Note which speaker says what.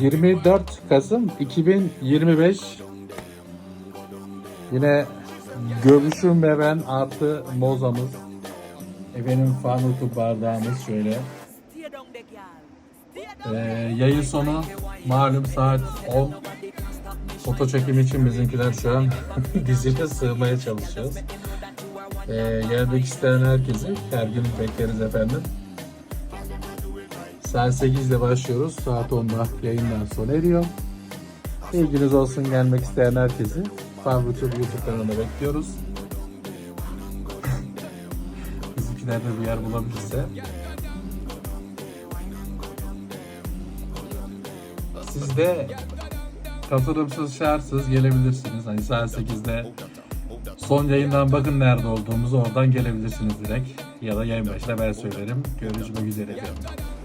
Speaker 1: 24 Kasım 2025 Yine Göbüşüm ve ben artı mozamız Efendim fanutu bardağımız şöyle. Ee, Yayın sonu malum saat 10 Foto çekim için bizimkiler şu an dizine sığmaya çalışıyoruz. Ee, Gelmek isteyen herkesi her gün bekleriz efendim Saat 8'de başlıyoruz. Saat 10'da yayından sona eriyor. İlginiz olsun gelmek isteyen herkesi Favrutur YouTube kanalına bekliyoruz. Bizimkiler de bir yer bulabilirse. Siz de katılımsız şartsız gelebilirsiniz. Hani saat 8'de son yayından bakın nerede olduğumuzu oradan gelebilirsiniz direkt. Ya da yayın başında ben söylerim. Görüşmek üzere efendim.